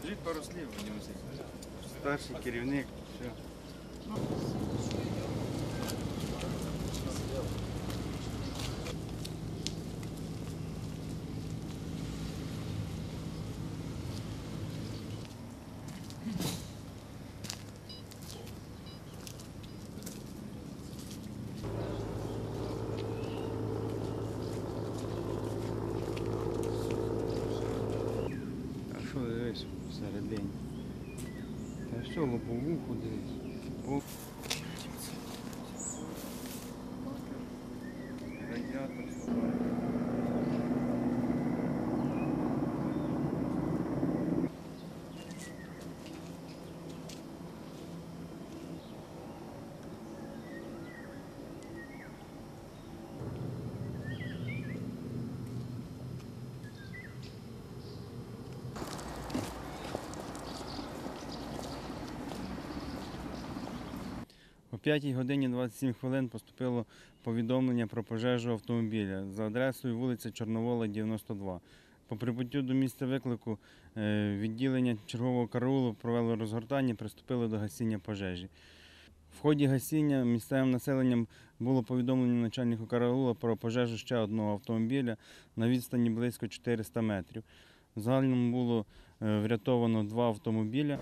Скажіть пару слів, Вадим Васильович. Старший керівник, все. Дивись всередині? Та що, лобовуху десь. Радіатор слабий. О 5 годині 27 хвилин поступило повідомлення про пожежу автомобіля за адресою вулиця Чорновола, 92. По прибуттю до місця виклику е, відділення чергового караулу провело розгортання і приступило до гасіння пожежі. В ході гасіння місцевим населенням було повідомлено начальнику караула про пожежу ще одного автомобіля на відстані близько 400 метрів. В загальному було е, врятовано два автомобіля.